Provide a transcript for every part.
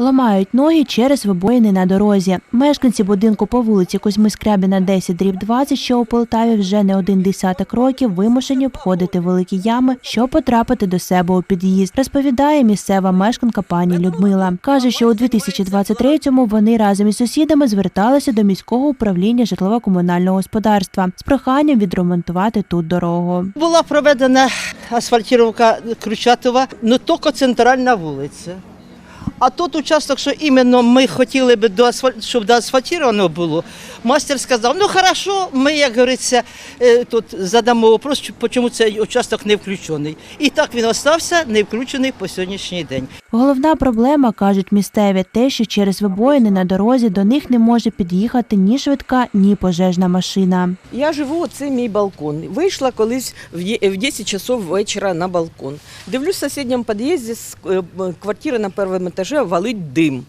Ламають ноги через вибоїни на дорозі. Мешканці будинку по вулиці Кузьми Скрябіна 10 дріб 20, що у Полтаві вже не один десяток років, вимушені обходити великі ями, щоб потрапити до себе у під'їзд. Розповідає місцева мешканка пані Людмила. Каже, що у 2023-му вони разом із сусідами зверталися до міського управління житлово-комунального господарства з проханням відремонтувати тут дорогу. Була проведена асфальтировка Кручатова, ну тільки центральна вулиця. А тут участок, що іменно ми хотіли би до щоб доасфальтировано було, мастер сказав, ну хорошо, ми, як говориться, е, тут задамо вопрос, чому цей участок не включений. І так він остався не включений по сьогоднішній день. Головна проблема, кажуть місцеві, те, що через вибоїни на дорозі до них не може під'їхати ні швидка, ні пожежна машина. Я живу, це мій балкон. Вийшла колись в є- 10 часов вечора на балкон. Дивлюсь, в сусідньому під'їзді з е, квартири на першому етажі валить дим.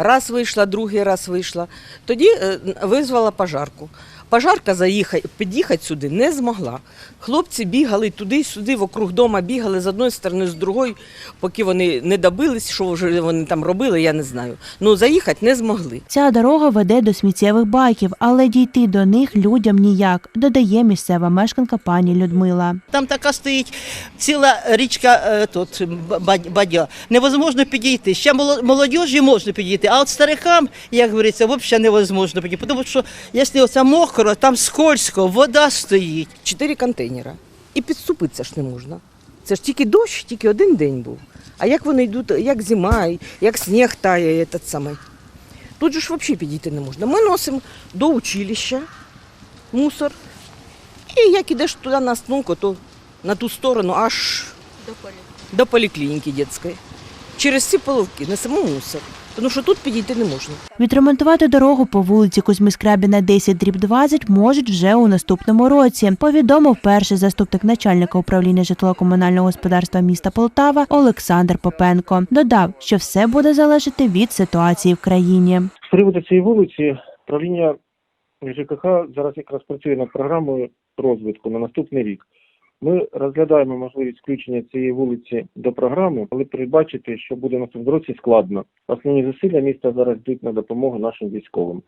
Раз вийшла, другий раз вийшла. Тоді е, визвала пожарку. Пожарка заїхати, під'їхати сюди не змогла. Хлопці бігали туди-сюди, вокруг дома бігали з одної сторони, з другої, поки вони не добились, що вже вони там робили, я не знаю. Ну, заїхати не змогли. Ця дорога веде до сміттєвих баків, але дійти до них людям ніяк, додає місцева мешканка пані Людмила. Там така стоїть ціла річка е, тут ба- бадя. Невозможно підійти. Ще моло- молодіжі можна підійти, а от старикам, як говориться, взагалі невозможно підійти. Тому що якщо оце мокро, там скользко, вода стоїть. чотири контейнера. І підступитися ж не можна. Це ж тільки дощ, тільки один день був. А як вони йдуть, як зима, як сніг тає, этот самий. Тут же ж взагалі підійти не можна. Ми носимо до училища мусор. І як ідеш туди на остановку, то на ту сторону аж до поліклініки дитячої. Через ці половки несемо мусор. Тому що тут підійти не можна. Відремонтувати дорогу по вулиці Кузьми Скрябіна 10 дріб 20 можуть вже у наступному році, повідомив перший заступник начальника управління житлово-комунального господарства міста Полтава Олександр Попенко. Додав, що все буде залежати від ситуації в країні. З приводу цієї вулиці правління ЖКХ зараз якраз працює над програмою розвитку на наступний рік. Ми розглядаємо можливість включення цієї вулиці до програми, але передбачити, що буде наступному році складно. Основні зусилля міста зараз йдуть на допомогу нашим військовим.